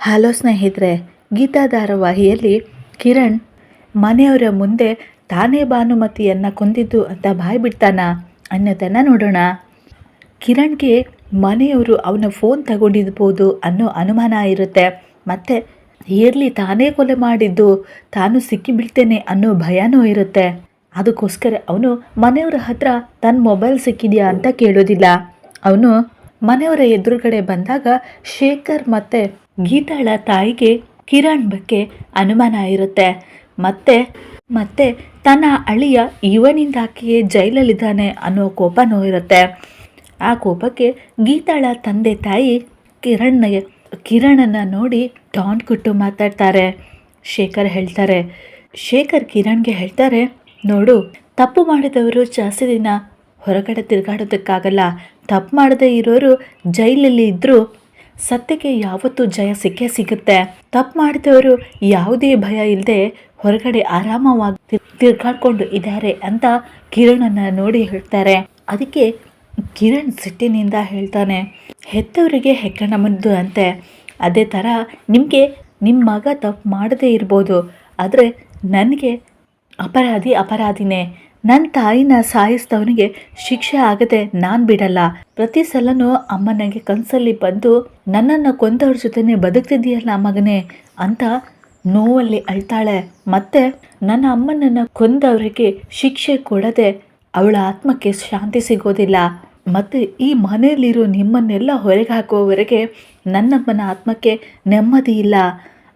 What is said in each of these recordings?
Hello ಸ್ನೇಹಿತರೆ, ಗೀತಾ ಧಾರಾವಾಹಿಯಲ್ಲಿ ಕಿರಣ್ ಮನೆಯವರ ಮುಂದೆ ತಾನೇ ಭಾನುಮತಿಯನ್ನು ಕೊಂದಿದ್ದು ಅಂತ ಬಾಯ್ ಬಿಡ್ತಾನ ಅನ್ನೋದನ್ನು ನೋಡೋಣ. ಕಿರಣ್ಗೆ ಮನೆಯವರು ಅವನ ಫೋನ್ ತಗೊಂಡಿರ್ಬೋದು ಅನ್ನೋ ಅನುಮಾನ ಇರುತ್ತೆ. ಮತ್ತು ಇರಲಿ ತಾನೇ ಕೊಲೆ ಮಾಡಿದ್ದು, ತಾನು ಸಿಕ್ಕಿಬಿಡ್ತೇನೆ ಅನ್ನೋ ಭಯನೂ ಇರುತ್ತೆ. ಅದಕ್ಕೋಸ್ಕರ ಅವನು ಮನೆಯವರ ಹತ್ರ ತನ್ನ ಮೊಬೈಲ್ ಸಿಕ್ಕಿದೆಯಾ ಅಂತ ಕೇಳೋದಿಲ್ಲ. ಅವನು ಮನೆಯವರ ಎದುರುಗಡೆ ಬಂದಾಗ ಶೇಖರ್ ಮತ್ತು ಗೀತಾಳ ತಾಯಿಗೆ ಕಿರಣ್ ಬಗ್ಗೆ ಅನುಮಾನ ಇರುತ್ತೆ. ಮತ್ತೆ ಮತ್ತೆ ತನ್ನ ಅಳಿಯ ಇವನಿಂದ ಆಕೆಯೇ ಜೈಲಲ್ಲಿದ್ದಾನೆ ಅನ್ನೋ ಕೋಪನೂ ಇರುತ್ತೆ. ಆ ಕೋಪಕ್ಕೆ ಗೀತಾಳ ತಂದೆ ತಾಯಿ ಕಿರಣ್ಗೆ ಕಿರಣನ್ನು ನೋಡಿ ಡಾನ್ ಕೊಟ್ಟು ಮಾತಾಡ್ತಾರೆ. ಶೇಖರ್ ಹೇಳ್ತಾರೆ, ಶೇಖರ್ ಕಿರಣ್ಗೆ ಹೇಳ್ತಾರೆ, ನೋಡು, ತಪ್ಪು ಮಾಡಿದವರು ಜಾಸ್ತಿ ದಿನ ಹೊರಗಡೆ ತಿರುಗಾಡೋದಕ್ಕಾಗಲ್ಲ. ತಪ್ಪು ಮಾಡದೇ ಇರೋರು ಜೈಲಲ್ಲಿ ಇದ್ದರೂ ಸತ್ಯಕ್ಕೆ ಯಾವತ್ತೂ ಜಯ ಸಿಕ್ಕೇ ಸಿಗುತ್ತೆ. ತಪ್ಪು ಮಾಡಿದವರು ಯಾವುದೇ ಭಯ ಇಲ್ಲದೆ ಹೊರಗಡೆ ಆರಾಮವಾಗಿ ತಿರ್- ತಿರ್ಗಾಡ್ಕೊಂಡು ಇದ್ದಾರೆ ಅಂತ ಕಿರಣನ್ನ ನೋಡಿ ಹೇಳ್ತಾರೆ. ಅದಕ್ಕೆ ಕಿರಣ್ ಸಿಟ್ಟಿನಿಂದ ಹೇಳ್ತಾನೆ, ಹೆತ್ತವರಿಗೆ ಹೆಕ್ಕಣ ಬಂದು ಅಂತೆ. ಅದೇ ಥರ ನಿಮಗೆ ನಿಮ್ಮ ಮಗ ತಪ್ಪು ಮಾಡದೇ ಇರ್ಬೋದು. ಆದರೆ ನನಗೆ ಅಪರಾಧಿ ಅಪರಾಧಿನೇ. ನನ್ನ ತಾಯಿನ ಸಾಯಿಸಿದವನಿಗೆ ಶಿಕ್ಷೆ ಆಗದೆ ನಾನು ಬಿಡಲ್ಲ. ಪ್ರತಿ ಸಲನೂ ಅಮ್ಮ ನನಗೆ ಕನಸಲ್ಲಿ ಬಂದು, ನನ್ನನ್ನು ಕೊಂದವ್ರ ಜೊತೆನೆ ಬದುಕ್ತಿದ್ದೀಯಲ್ಲ ಮಗನೇ ಅಂತ ನೋವಲ್ಲಿ ಅಳ್ತಾಳೆ. ಮತ್ತೆ ನನ್ನ ಅಮ್ಮನನ್ನು ಕೊಂದವರಿಗೆ ಶಿಕ್ಷೆ ಕೊಡದೆ ಅವಳ ಆತ್ಮಕ್ಕೆ ಶಾಂತಿ ಸಿಗೋದಿಲ್ಲ. ಮತ್ತು ಈ ಮನೆಯಲ್ಲಿರೋ ನಿಮ್ಮನ್ನೆಲ್ಲ ಹೊರಗೆ ಹಾಕುವವರೆಗೆ ನನ್ನಮ್ಮನ ಆತ್ಮಕ್ಕೆ ನೆಮ್ಮದಿ ಇಲ್ಲ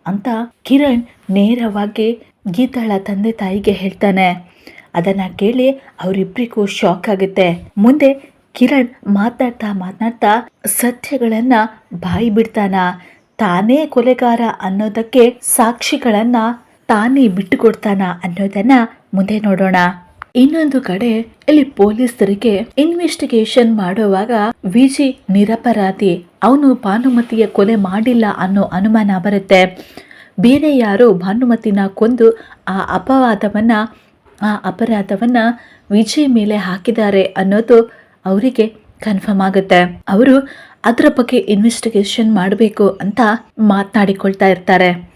ಅಂತ ಕಿರಣ್ ನೇರವಾಗಿ ಗೀತಾಳ ತಂದೆ ತಾಯಿಗೆ ಹೇಳ್ತಾನೆ. ಅದನ್ನು ಕೇಳಿ ಅವರಿಬ್ಬರಿಗೂ ಶಾಕ್ ಆಗುತ್ತೆ. ಮುಂದೆ ಕಿರಣ್ ಮಾತಾಡ್ತಾ ಮಾತನಾಡ್ತಾ ಸತ್ಯಗಳನ್ನ ಬಾಯಿ ಬಿಡ್ತಾನ. ತಾನೇ ಕೊಲೆಗಾರ ಅನ್ನೋದಕ್ಕೆ ಸಾಕ್ಷಿಗಳನ್ನ ತಾನೇ ಬಿಟ್ಟುಕೊಡ್ತಾನ ಅನ್ನೋದನ್ನ ಮುಂದೆ ನೋಡೋಣ. ಇನ್ನೊಂದು ಕಡೆ ಇಲ್ಲಿ ಪೊಲೀಸರಿಗೆ ಇನ್ವೆಸ್ಟಿಗೇಷನ್ ಮಾಡುವಾಗ ವಿಜಿ ನಿರಪರಾಧಿ. ಅವನು ಭಾನುಮತಿಯ ಕೊಲೆ ಮಾಡಿಲ್ಲ ಅನ್ನೋ ಅನುಮಾನ ಬರುತ್ತೆ. ಬೇರೆ ಯಾರೋ ಭಾನುಮತಿನ ಕೊಂದು ಆ ಅಪವಾದವನ್ನ, ಆ ಅಪರಾಧವನ್ನ ವಿಜಯ್ ಮೇಲೆ ಹಾಕಿದ್ದಾರೆ ಅನ್ನೋದು ಅವರಿಗೆ ಕನ್ಫರ್ಮ್ ಆಗುತ್ತೆ. ಅವರು ಅದರ ಬಗ್ಗೆ ಇನ್ವೆಸ್ಟಿಗೇಷನ್ ಮಾಡಬೇಕು ಅಂತ ಮಾತನಾಡಿಕೊಳ್ತಾ ಇರ್ತಾರೆ.